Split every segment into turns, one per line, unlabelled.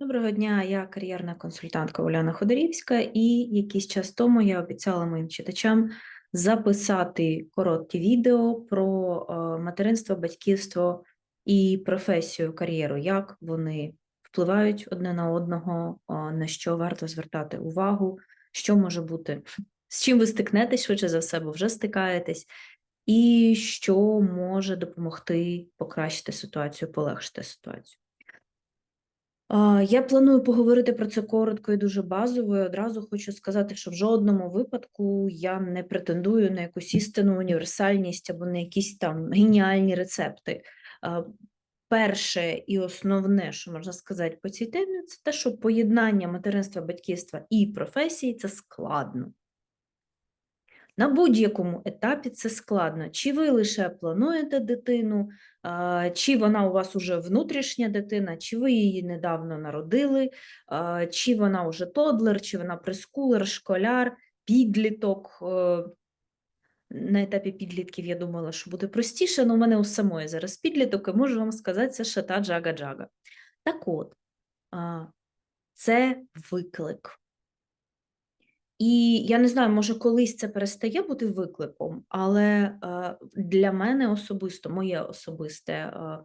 Доброго дня, я кар'єрна консультантка Уляна Ходорівська, і якийсь час тому я обіцяла моїм читачам записати коротке відео про е, материнство, батьківство і професію, кар'єру, як вони впливають одне на одного, е, на що варто звертати увагу, що може бути, з чим ви стикнетесь швидше за все, бо вже стикаєтесь, і що може допомогти покращити ситуацію, полегшити ситуацію. Я планую поговорити про це коротко і дуже базово. і Одразу хочу сказати, що в жодному випадку я не претендую на якусь істинну універсальність або на якісь там геніальні рецепти. Перше і основне, що можна сказати по цій темі, це те, що поєднання материнства, батьківства і професії це складно. На будь-якому етапі це складно. Чи ви лише плануєте дитину, чи вона у вас уже внутрішня дитина, чи ви її недавно народили, чи вона вже тодлер, чи вона прескулер, школяр, підліток. Е, На етапі підлітків я думала, що буде простіше, але у мене у самої зараз підліток, і можу вам сказати, це ще та джага-джага. Так от, це виклик. І я не знаю, може, колись це перестає бути викликом, але е, для мене особисто, моє особисте е,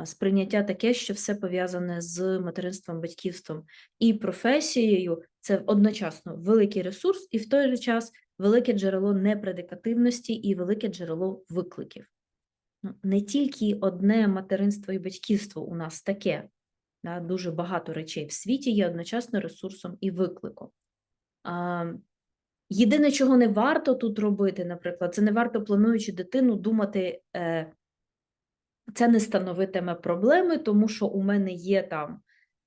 е, сприйняття таке, що все пов'язане з материнством, батьківством і професією це одночасно великий ресурс, і в той же час велике джерело непредикативності і велике джерело викликів. Ну, Не тільки одне материнство і батьківство у нас таке, дуже багато речей в світі є одночасно ресурсом і викликом. Єдине, чого не варто тут робити, наприклад, це не варто, плануючи дитину, думати, е, це не становитиме проблеми, тому що у мене є там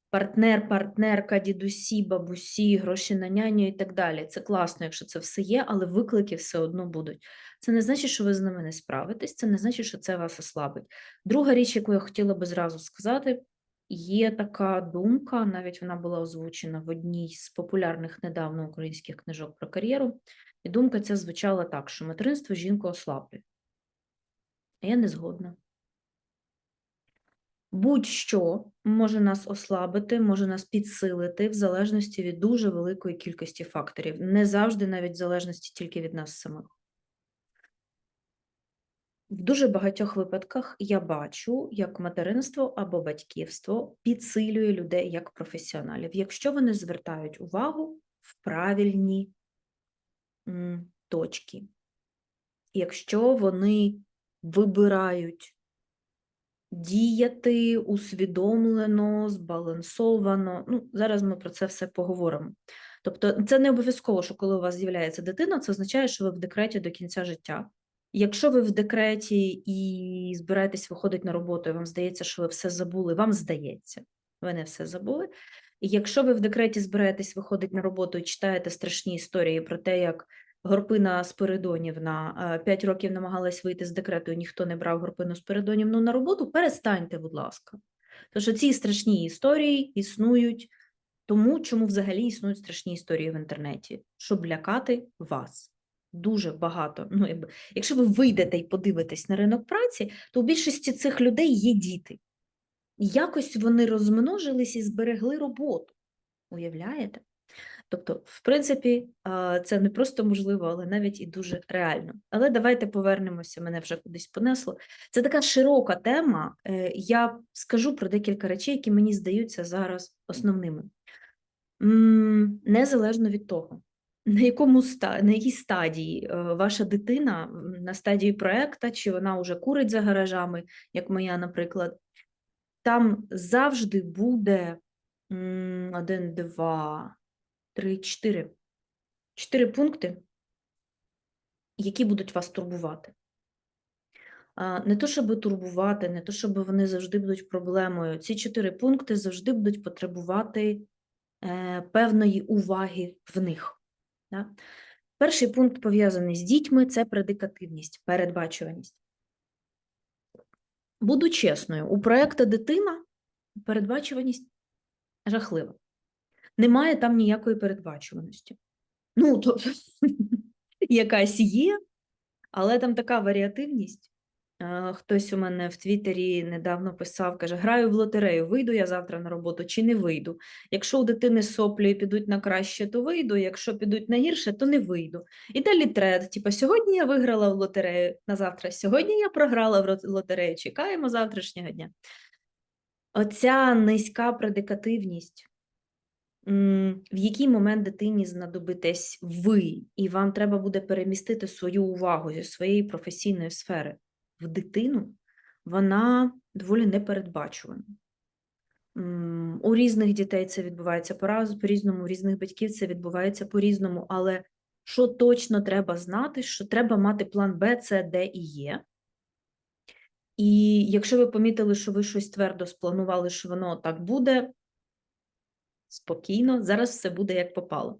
партнер, партнерка, дідусі, бабусі, гроші на няню і так далі. Це класно, якщо це все є, але виклики все одно будуть. Це не значить, що ви з ними не справитесь, це не значить, що це вас ослабить. Друга річ, яку я хотіла би зразу сказати. Є така думка, навіть вона була озвучена в одній з популярних недавно українських книжок про кар'єру, і думка ця звучала так, що материнство жінку ослаблює. А я не згодна. Будь-що може нас ослабити, може нас підсилити в залежності від дуже великої кількості факторів, не завжди навіть в залежності тільки від нас самих. В дуже багатьох випадках я бачу, як материнство або батьківство підсилює людей як професіоналів, якщо вони звертають увагу в правильні точки, якщо вони вибирають діяти усвідомлено, збалансовано. Ну, зараз ми про це все поговоримо. Тобто, це не обов'язково, що коли у вас з'являється дитина, це означає, що ви в декреті до кінця життя. Якщо ви в декреті і збираєтесь виходити на роботу, і вам здається, що ви все забули, вам здається, ви не все забули. Якщо ви в декреті збираєтесь виходити на роботу і читаєте страшні історії про те, як Горпина Спиридонівна 5 років намагалась вийти з декрету, і ніхто не брав Горпину Спиридонівну на роботу, перестаньте, будь ласка. Тому що ці страшні історії існують тому, чому взагалі існують страшні історії в інтернеті, щоб лякати вас дуже багато. Ну, якщо ви вийдете і подивитесь на ринок праці, то у більшості цих людей є діти. Якось вони розмножились і зберегли роботу. Уявляєте? Тобто, в принципі, це не просто можливо, але навіть і дуже реально. Але давайте повернемося, мене вже кудись понесло. Це така широка тема. Е, я скажу про декілька речей, які мені здаються зараз основними. Незалежно від того, на якому на якій стадії е, ваша дитина на стадії проекту, чи вона вже курить за гаражами, як моя, наприклад, там завжди буде один, два, три, чотири. Чотири пункти, які будуть вас турбувати. Не то, щоб турбувати, не то, щоб вони завжди будуть проблемою. Ці чотири пункти завжди будуть потребувати е, певної уваги в них. Да? Перший пункт пов'язаний з дітьми це предикативність, передбачуваність. Буду чесною, у проєкту дитина передбачуваність жахлива. Немає там ніякої передбачуваності. Ну, то якась є, але там така варіативність. Е, Хтось у мене в Твіттері недавно писав, каже: граю в лотерею, вийду я завтра на роботу чи не вийду. Якщо у дитини соплі підуть на краще, то вийду. Якщо підуть на гірше, то не вийду. І далі тред. Типу, сьогодні я виграла в лотерею на завтра. Сьогодні я програла в лотерею. Чекаємо завтрашнього дня. Оця низька предикативність, в який момент дитині знадобитесь ви, і вам треба буде перемістити свою увагу зі своєї професійної сфери в дитину, вона доволі непередбачувана. У різних дітей це відбувається по-раз- по-різному, у різних батьків це відбувається по-різному, але що точно треба знати, що треба мати план Б, С, Д і Є. І якщо ви помітили, що ви щось твердо спланували, що воно так буде, спокійно, зараз все буде як попало.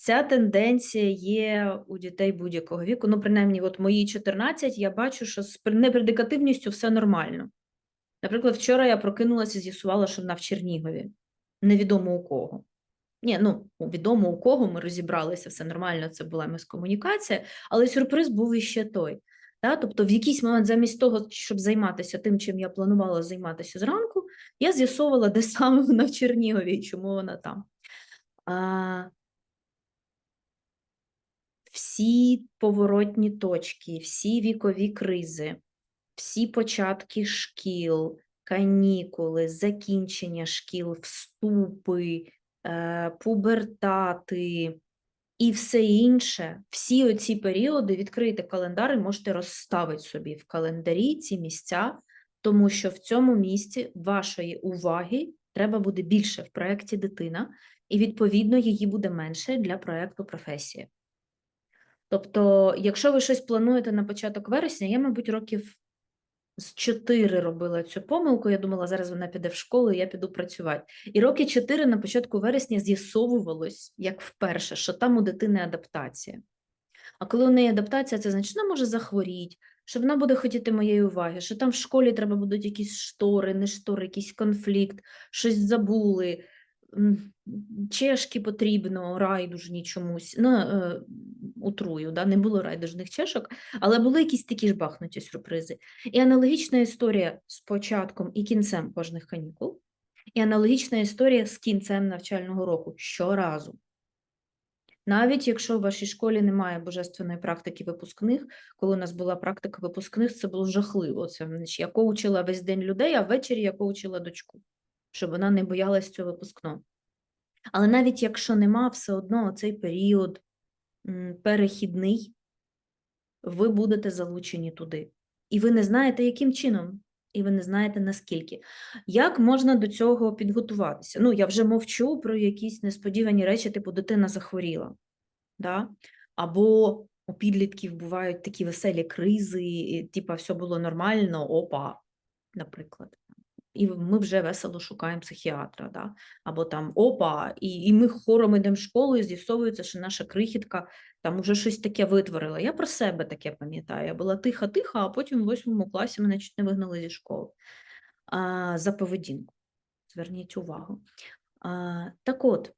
Ця тенденція є у дітей будь-якого віку. Ну, принаймні, от мої 14, я бачу, що з непредикативністю все нормально. Наприклад, вчора я прокинулася і з'ясувала, що вона в Чернігові. Невідомо у кого. Ні, ну, відомо у кого ми розібралися, все нормально, це була міскомунікація, але сюрприз був іще той. Та? Тобто, в якийсь момент, замість того, щоб займатися тим, чим я планувала займатися зранку, я з'ясовувала, де саме вона в Чернігові і чому вона там. А, всі поворотні точки, всі вікові кризи, всі початки шкіл, канікули, закінчення шкіл, вступи, е, пубертати і все інше, всі оці періоди відкрийте календар і можете розставити собі в календарі ці місця, тому що в цьому місці вашої уваги треба буде більше в проєкті дитина, і відповідно її буде менше для проєкту професія. Тобто, якщо ви щось плануєте на початок вересня, я, мабуть, років з 4 робила цю помилку. Я думала, зараз вона піде в школу, і я піду працювати. І роки 4 на початку вересня з'ясовувалось, як вперше, що там у дитини адаптація. А коли у неї адаптація, це значить, вона може захворіти, що вона буде хотіти моєї уваги, що там в школі треба будуть якісь штори, не штори, якийсь конфлікт, щось забули, чешки потрібно, райдужні чомусь. Ну, е, утрую, да? не було райдужних чешок, але були якісь такі ж бахнуті сюрпризи. І аналогічна історія з початком і кінцем кожних канікул, і аналогічна історія з кінцем навчального року щоразу. Навіть якщо в вашій школі немає божественної практики випускних, коли у нас була практика випускних, це було жахливо. Це я коучила весь день людей, а ввечері я коучила дочку, щоб вона не боялась цього випускного. Але навіть якщо нема, все одно цей період перехідний, ви будете залучені туди. І ви не знаєте, яким чином, і ви не знаєте наскільки. Як можна до цього підготуватися? Ну, я вже мовчу про якісь несподівані речі, типу дитина захворіла. Да? Або у підлітків бувають такі веселі кризи, і, типа все було нормально, опа, наприклад. І ми вже весело шукаємо психіатра, да? або там опа, і, і ми хором йдемо в школу, і з'ясовується, що наша крихітка там уже щось таке витворила. Я про себе таке пам'ятаю. Я була тиха-тиха, а потім в восьмому класі мене чуть не вигнали зі школи а, за поведінку. Зверніть увагу. А, так от,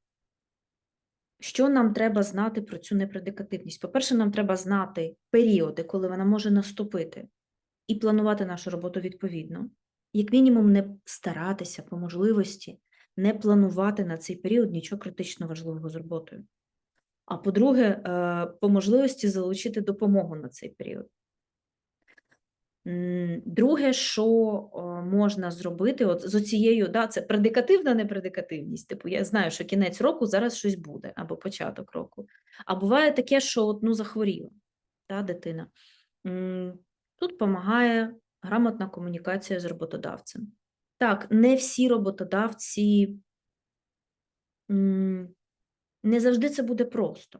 що нам треба знати про цю непредикативність? По-перше, нам треба знати періоди, коли вона може наступити, і планувати нашу роботу відповідно. Як мінімум, не старатися по можливості не планувати на цей період нічого критично важливого з роботою. А по-друге, е, по можливості залучити допомогу на цей період. Друге, що е, можна зробити, от з оцією, да, це предикативна непредикативність. Типу, я знаю, що кінець року зараз щось буде, або початок року. А буває таке, що от, ну, захворіла та, дитина. Тут допомагає грамотна комунікація з роботодавцем. Так, не всі роботодавці, не завжди це буде просто.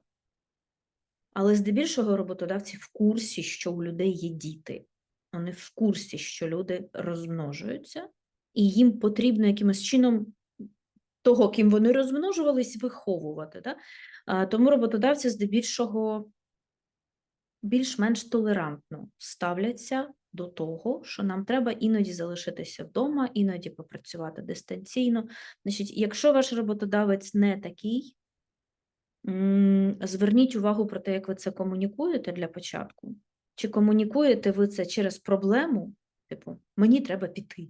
Але здебільшого роботодавці в курсі, що у людей є діти. Вони в курсі, що люди розмножуються, і їм потрібно якимось чином того, ким вони розмножувались, виховувати. Да? Тому роботодавці здебільшого більш-менш толерантно ставляться до того, що нам треба іноді залишитися вдома, іноді попрацювати дистанційно. Значить, якщо ваш роботодавець не такий, зверніть увагу про те, як ви це комунікуєте для початку. Чи комунікуєте ви це через проблему? Типу, мені треба піти.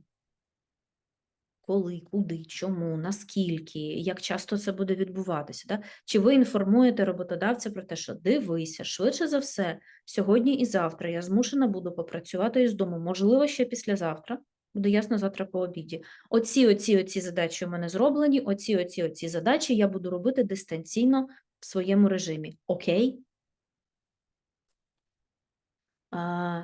Коли, куди, чому, наскільки, як часто це буде відбуватися? Да? Чи ви інформуєте роботодавця про те, що дивися, швидше за все, сьогодні і завтра я змушена буду попрацювати із дому, можливо, ще післязавтра, буде ясно завтра по обіді. Оці, оці, оці задачі у мене зроблені, оці, оці, оці задачі я буду робити дистанційно в своєму режимі. Окей? А,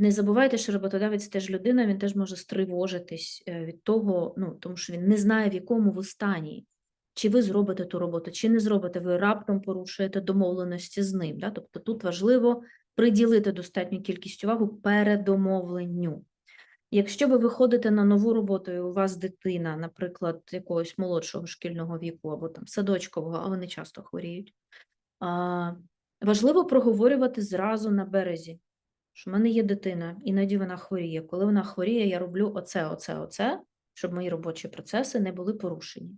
не забувайте, що роботодавець теж людина, він теж може стривожитись е, від того, ну, тому що він не знає, в якому ви стані. Чи ви зробите ту роботу, чи не зробите, ви раптом порушуєте домовленості з ним. Да? Тобто тут важливо приділити достатню кількість уваги передомовленню. Якщо ви виходите на нову роботу, і у вас дитина, наприклад, якогось молодшого шкільного віку або там садочкового, а вони часто хворіють, важливо проговорювати зразу на березі, що в мене є дитина, іноді вона хворіє. Коли вона хворіє, я роблю оце, оце, оце, щоб мої робочі процеси не були порушені.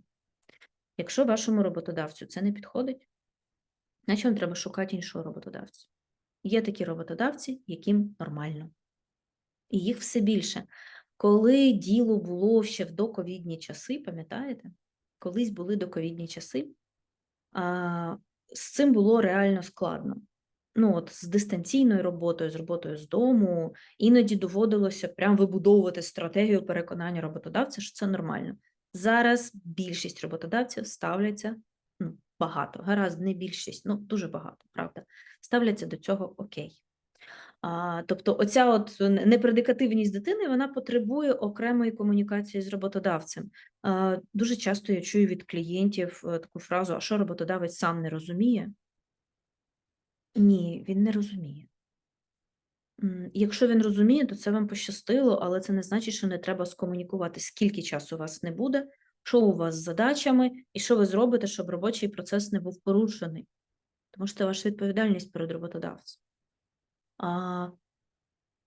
Якщо вашому роботодавцю це не підходить, значить вам треба шукати іншого роботодавця. Є такі роботодавці, яким нормально. І їх все більше. Коли діло було ще в доковідні часи, пам'ятаєте? Колись були доковідні часи, а, з цим було реально складно. Ну, от з дистанційною роботою, з роботою з дому, іноді доводилося прям вибудовувати стратегію переконання роботодавця, що це нормально. Зараз більшість роботодавців ставляться ну, багато, гаразд, не більшість, ну дуже багато, правда, ставляться до цього окей. А, тобто, оця от непредикативність дитини вона потребує окремої комунікації з роботодавцем. А, дуже часто я чую від клієнтів е, таку фразу: а що роботодавець сам не розуміє? Ні, він не розуміє. Якщо він розуміє, то це вам пощастило, але це не значить, що не треба скомунікувати, скільки часу у вас не буде, що у вас з задачами, і що ви зробите, щоб робочий процес не був порушений. Тому що це ваша відповідальність перед роботодавцем. А,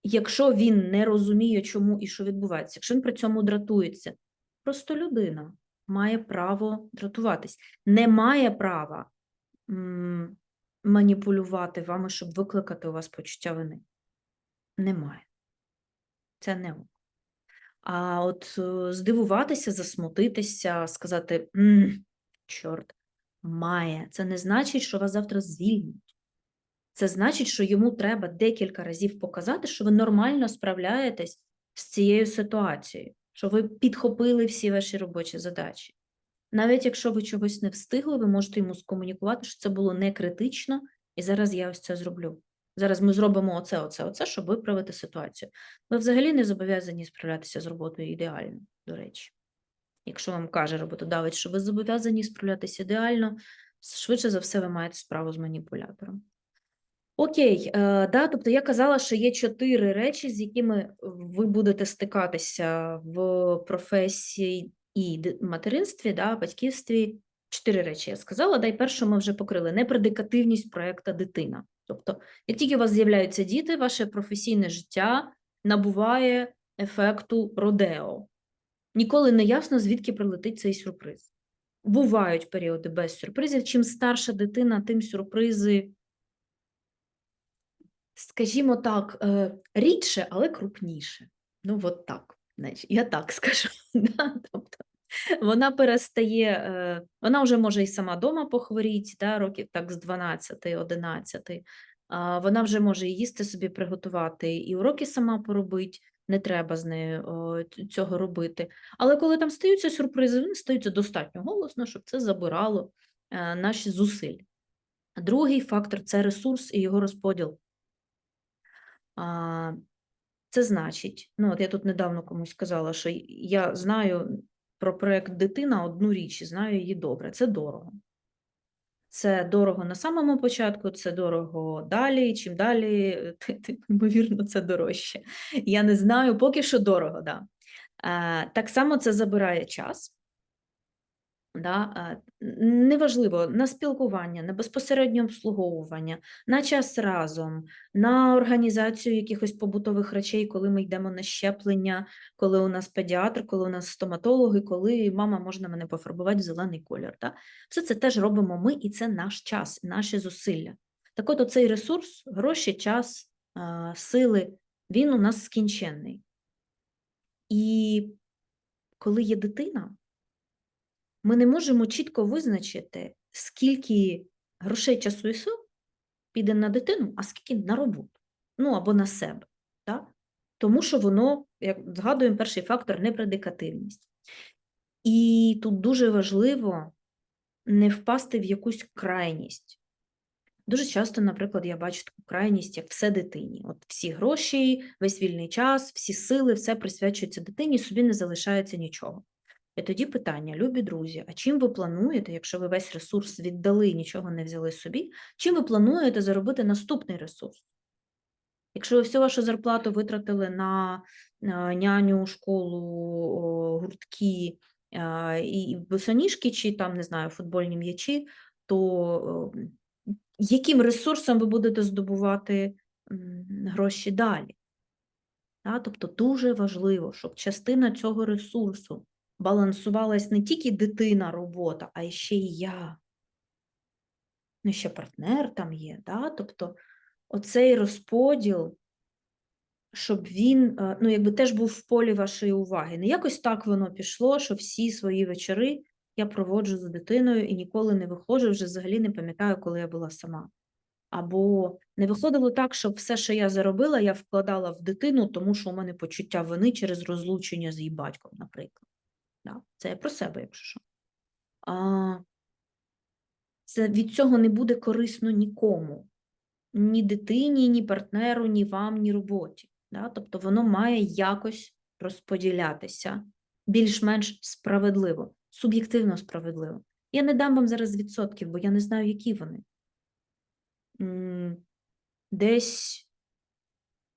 якщо він не розуміє, чому і що відбувається, якщо він при цьому дратується, просто людина має право дратуватись, не має права маніпулювати вами, щоб викликати у вас почуття вини. Немає. Це не ок. А от е, здивуватися, засмутитися, сказати «М, чорт, має. Це не значить, що вас завтра звільнять. Це значить, що йому треба декілька разів показати, що ви нормально справляєтесь з цією ситуацією, що ви підхопили всі ваші робочі задачі. Навіть якщо ви чогось не встигли, ви можете йому скомунікувати, що це було не критично, і зараз я ось це зроблю. Зараз ми зробимо оце, оце, оце, щоб виправити ситуацію. Ви взагалі не зобов'язані справлятися з роботою ідеально, до речі. Якщо вам каже роботодавець, що ви зобов'язані справлятися ідеально, швидше за все, ви маєте справу з маніпулятором. Окей, е, да, тобто я казала, що є чотири речі, з якими ви будете стикатися в професії і материнстві, да, батьківстві. Чотири речі я сказала. Да, і першу ми вже покрили непредикативність проєкта дитина. Тобто, як тільки у вас з'являються діти, ваше професійне життя набуває ефекту родео. Ніколи не ясно, звідки прилетить цей сюрприз. Бувають періоди без сюрпризів. Чим старша дитина, тим сюрпризи скажімо так, е, рідше, але крупніше. Ну, от так. Я так скажу. Да? Тобто, вона перестає, е, вона вже може і сама дома похворіти, да, років так з 12-11. Вона вже може і їсти собі приготувати, і уроки сама поробить, не треба з нею цього робити. Але коли там стаються сюрпризи, вони стаються достатньо голосно, щоб це забирало е, наші зусилля. Другий фактор це ресурс і його розподіл. Це значить, ну от я тут недавно комусь казала, що я знаю про проект дитина одну річ і знаю її добре. Це дорого. Це дорого на самому початку, це дорого далі. Чим далі, ймовірно, це дорожче. Я не знаю, поки що дорого, да. Е, Так само це забирає час. Да, неважливо на спілкування, на безпосереднє обслуговування, на час разом, на організацію якихось побутових речей, коли ми йдемо на щеплення, коли у нас педіатр, коли у нас стоматологи, коли мама можна мене пофарбувати в зелений колір. Да? Все це теж робимо ми, і це наш час, наші зусилля. Так от оцей ресурс, гроші, час, сили, він у нас скінченний. І коли є дитина, ми не можемо чітко визначити, скільки грошей, часу і сил піде на дитину, а скільки на роботу, ну або на себе. Так? Тому що воно, як згадуємо, перший фактор непредикативність. І тут дуже важливо не впасти в якусь крайність. Дуже часто, наприклад, я бачу таку крайність, як все дитині. От всі гроші, весь вільний час, всі сили, все присвячується дитині, собі не залишається нічого. І тоді питання, любі друзі, а чим ви плануєте, якщо ви весь ресурс віддали, і нічого не взяли собі, чим ви плануєте заробити наступний ресурс? Якщо ви всю вашу зарплату витратили на е, няню, школу, гуртки е, і босоніжки, чи там, не знаю, футбольні м'ячі, то яким ресурсом ви будете здобувати гроші далі? Тобто дуже важливо, щоб частина цього ресурсу балансувалась не тільки дитина, робота, а ще й я. Ну, ще партнер там є. Да? Тобто оцей розподіл, щоб він е, ну, якби теж був в полі вашої уваги. Не якось так воно пішло, що всі свої вечори я проводжу з дитиною і ніколи не виходжу, вже взагалі не пам'ятаю, коли я була сама. Або не виходило так, щоб все, що я заробила, я вкладала в дитину, тому що у мене почуття вини через розлучення з її батьком, наприклад. Да? Це я про себе, якщо що. А, Це від цього не буде корисно нікому, ні дитині, ні партнеру, ні вам, ні роботі. Да? Тобто воно має якось розподілятися більш-менш справедливо, суб'єктивно справедливо. Я не дам вам зараз відсотків, бо я не знаю, які вони. Десь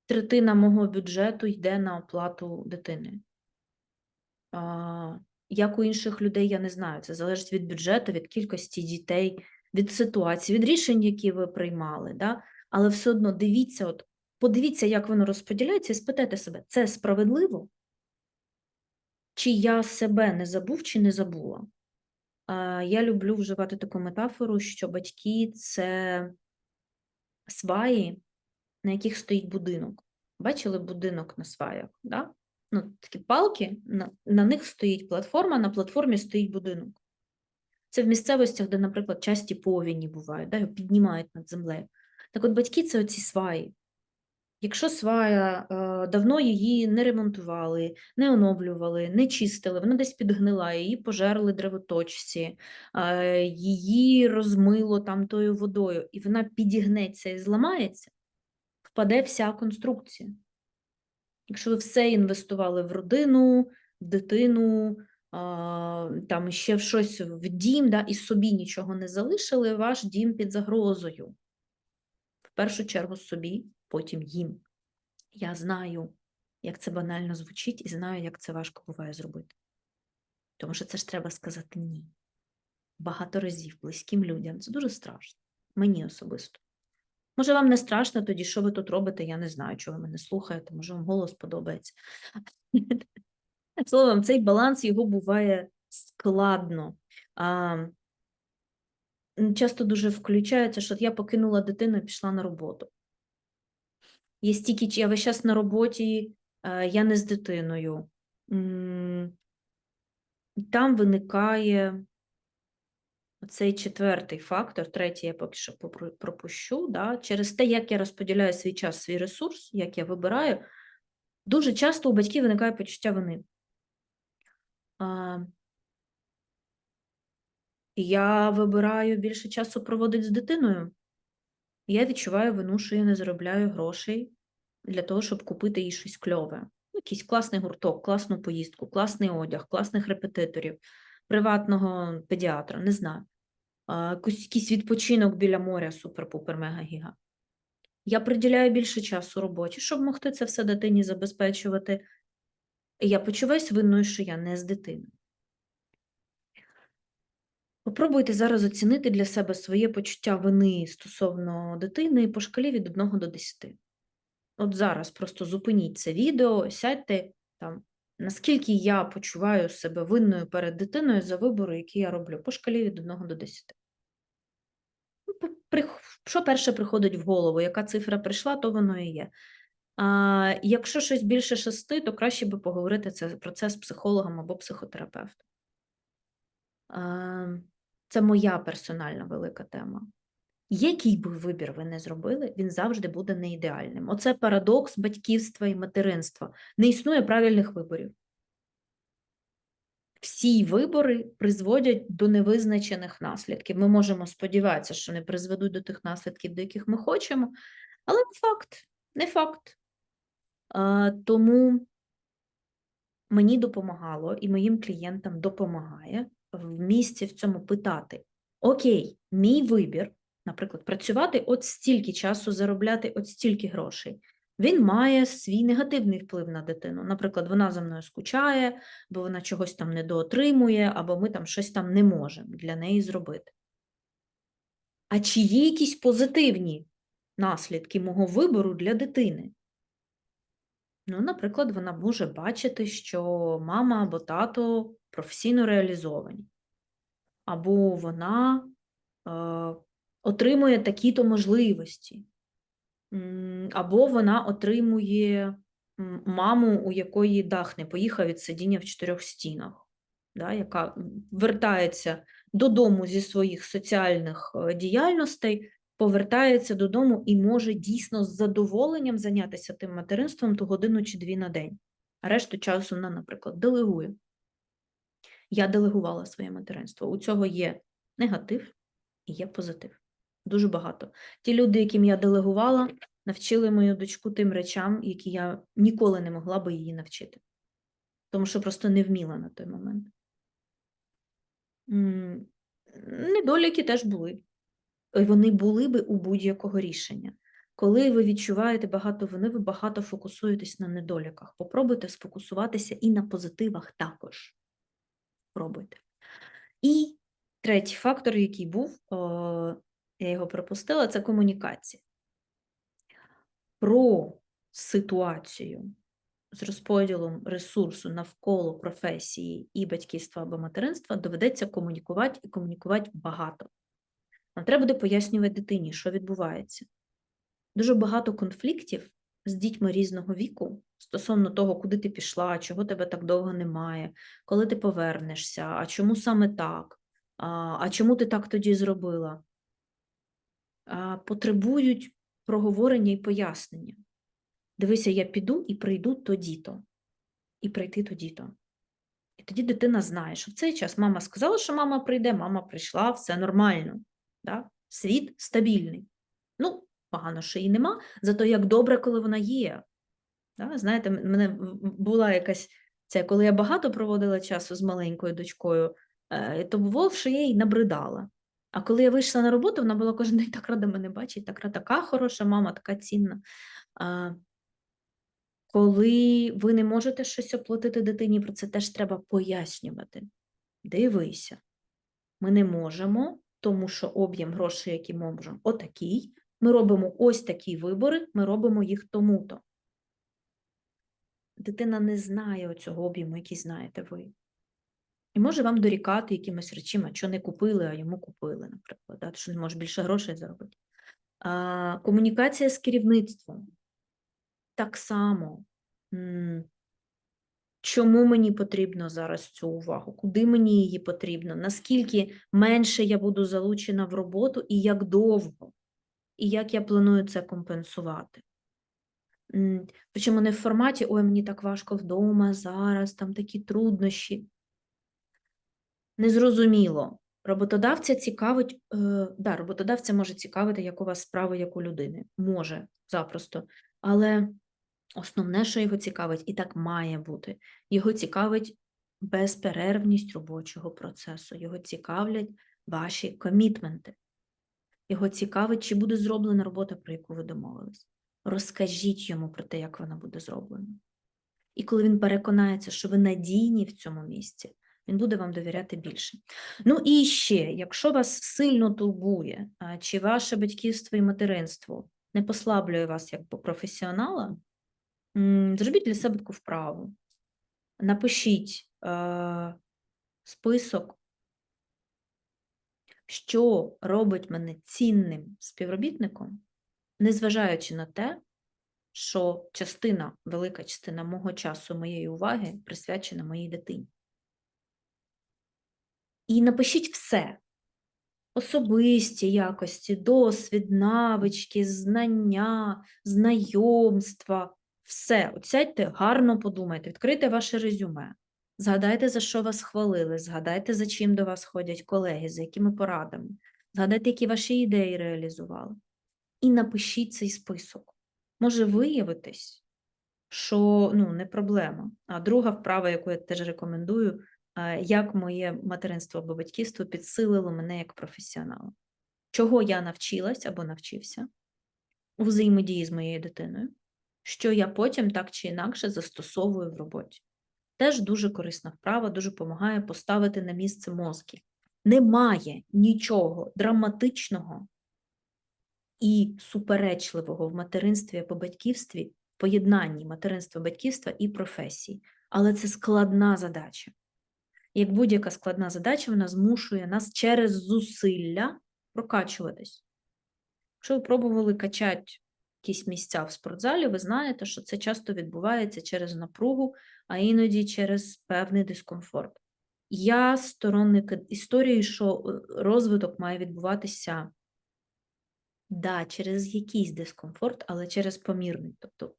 третина мого бюджету йде на оплату дитини. Як у інших людей, я не знаю. Це залежить від бюджету, від кількості дітей, від ситуації, від рішень, які ви приймали. Да? Але все одно дивіться, от, подивіться, як воно розподіляється, і спитайте себе, це справедливо? Чи я себе не забув, чи не забула? Я люблю вживати таку метафору, що батьки це сваї, на яких стоїть будинок. Бачили будинок на сваях? Да? Ну, такі палки, на, на них стоїть платформа, на платформі стоїть будинок. Це в місцевостях, де, наприклад, часті повіні бувають, да, його піднімають над землею. Так от батьки це оці сваї. Якщо свая е, давно її не ремонтували, не оновлювали, не чистили, вона десь підгнила, її пожерли древоточці, е, її розмило там тою водою, і вона підігнеться і зламається, впаде вся конструкція. Якщо ви все інвестували в родину, в дитину, там ще в щось в дім, да, і собі нічого не залишили, ваш дім під загрозою. В першу чергу собі, потім їм. Я знаю, як це банально звучить, і знаю, як це важко буває зробити. Тому що це ж треба сказати ні. Багато разів близьким людям. Це дуже страшно. Мені особисто. Може, вам не страшно тоді, що ви тут робите? Я не знаю, чого ви мене слухаєте, може, вам голос подобається. Словом, цей баланс його буває складно. А, Часто дуже включається, що я покинула дитину і пішла на роботу. Є стільки, я весь час на роботі, е, я не з дитиною. Там виникає цей четвертий фактор, третій я поки що пропущу, да, через те, як я розподіляю свій час, свій ресурс, як я вибираю, дуже часто у батьків виникає почуття вини. Я вибираю більше часу проводити з дитиною. Я відчуваю вину, що я не заробляю грошей для того, щоб купити їй щось кльове. Якийсь класний гурток, класну поїздку, класний одяг, класних репетиторів, приватного педіатра, не знаю. Якийсь відпочинок біля моря, супер-пупер, мега-гіга. Я приділяю більше часу роботі, щоб могти це все дитині забезпечувати. Я почуваюся винною, що я не з дитиною. Попробуйте зараз оцінити для себе своє почуття вини стосовно дитини по шкалі від 1 до 10. От зараз просто зупиніть це відео, сядьте там, наскільки я почуваю себе винною перед дитиною за вибори, які я роблю, по шкалі від 1 до 10. Ну, що перше приходить в голову, яка цифра прийшла, то воно і є. А, якщо щось більше шести, то краще би поговорити це, про це з психологом або психотерапевтом. А, це моя персональна велика тема. Який би вибір ви не зробили, він завжди буде не ідеальним. Оце парадокс батьківства і материнства. Не існує правильних виборів. Всі вибори призводять до невизначених наслідків. Ми можемо сподіватися, що не призведуть до тих наслідків, до яких ми хочемо, але факт, не факт. А, тому мені допомагало і моїм клієнтам допомагає в місці в цьому питати: Окей, мій вибір, наприклад, працювати от стільки часу, заробляти от стільки грошей. Він має свій негативний вплив на дитину. Наприклад, вона за мною скучає, бо вона чогось там недоотримує, або ми там щось там не можемо для неї зробити. А чи є якісь позитивні наслідки мого вибору для дитини? Ну, наприклад, вона може бачити, що мама або тато професійно реалізовані, або вона е, отримує такі-то можливості, або вона отримує маму, у якої дах не поїхав від сидіння в чотирьох стінах, да, яка вертається додому зі своїх соціальних е, діяльностей, повертається додому і може дійсно з задоволенням зайнятися тим материнством ту годину чи дві на день. А решту часу вона, наприклад, делегує. Я делегувала своє материнство. У цього є негатив і є позитив. Дуже багато. Ті люди, яким я делегувала, навчили мою дочку тим речам, які я ніколи не могла би її навчити. Тому що просто не вміла на той момент. Недоліки теж були. Вони були би у будь-якого рішення. Коли ви відчуваєте багато вини, ви багато фокусуєтесь на недоліках. Попробуйте сфокусуватися і на позитивах також. Пробуйте. І третій фактор, який був, о, я його пропустила, це комунікація. Про ситуацію з розподілом ресурсу навколо професії і батьківства або материнства доведеться комунікувати і комунікувати багато. Нам треба буде пояснювати дитині, що відбувається. Дуже багато конфліктів з дітьми різного віку стосовно того, куди ти пішла, чого тебе так довго немає, коли ти повернешся, а чому саме так, а, чому ти так тоді зробила, потребують проговорення і пояснення. Дивися, я піду і прийду тоді-то, і прийти тоді-то. І тоді дитина знає, що в цей час мама сказала, що мама прийде, мама прийшла, все нормально. Да? Світ стабільний. Ну, погано, що її нема, зато як добре, коли вона є. Да? Знаєте, мене була якась це, коли я багато проводила часу з маленькою дочкою, е, то бувало, що я їй набридала. А коли я вийшла на роботу, вона була кожен день так рада мене бачить, так рада, така хороша мама, така цінна. А, коли ви не можете щось оплатити дитині, про це теж треба пояснювати. Дивися, ми не можемо, тому що об'єм грошей, які ми можемо, отакий. Ми робимо ось такі вибори, ми робимо їх тому-то. Дитина не знає оцього об'єму, який знаєте ви. Може вам дорікати якимось речима, що не купили, а йому купили, наприклад, да? що не може більше грошей заробити. А, комунікація з керівництвом. Так само. Чому мені потрібно зараз цю увагу? Куди мені її потрібно? Наскільки менше я буду залучена в роботу і як довго? І як я планую це компенсувати? Причому не в форматі ой, мені так важко вдома зараз, там такі труднощі. Незрозуміло. Роботодавця цікавить, е, да, роботодавця може цікавити, як у вас справи, як у людини. Може, запросто. Але основне, що його цікавить, і так має бути, його цікавить безперервність робочого процесу, його цікавлять ваші комітменти. Його цікавить, чи буде зроблена робота, про яку ви домовились. Розкажіть йому про те, як вона буде зроблена. І коли він переконається, що ви надійні в цьому місці, він буде вам довіряти більше. Ну і ще, якщо вас сильно турбує, чи ваше батьківство і материнство не послаблює вас як професіонала, зробіть для себе таку вправу. Напишіть е, список що робить мене цінним співробітником, незважаючи на те, що частина, велика частина мого часу, моєї уваги присвячена моїй дитині. І напишіть все. Особисті якості, досвід, навички, знання, знайомства, все. От сядьте, гарно подумайте, відкрийте ваше резюме. Згадайте, за що вас хвалили, згадайте, за чим до вас ходять колеги, за якими порадами, згадайте, які ваші ідеї реалізували. І напишіть цей список. Може виявитись, що ну, не проблема. А друга вправа, яку я теж рекомендую, як моє материнство або батьківство підсилило мене як професіонала. Чого я навчилась або навчився у взаємодії з моєю дитиною, що я потім так чи інакше застосовую в роботі. Теж дуже корисна вправа, дуже допомагає поставити на місце мозки. Немає нічого драматичного і суперечливого в материнстві або батьківстві, в поєднанні материнства, батьківства і професії. Але це складна задача. Як будь-яка складна задача, вона змушує нас через зусилля прокачуватись. Якщо ви пробували качати якісь місця в спортзалі, ви знаєте, що це часто відбувається через напругу, а іноді через певний дискомфорт. Я сторонник історії, що е, розвиток має відбуватися да, через якийсь дискомфорт, але через помірний. Тобто,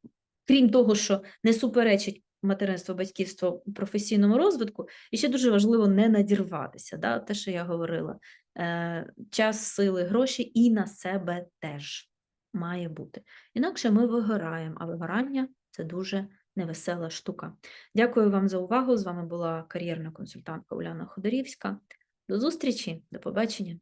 крім того, що не суперечить материнство, батьківство у професійному розвитку, і ще дуже важливо не надірватися. Да? Те, що я говорила, е, час, сили, гроші і на себе теж має бути. Інакше ми вигораємо, а вигорання це дуже невесела штука. Дякую вам за увагу. З вами була кар'єрна консультантка Уляна Ходорівська. До зустрічі, до побачення.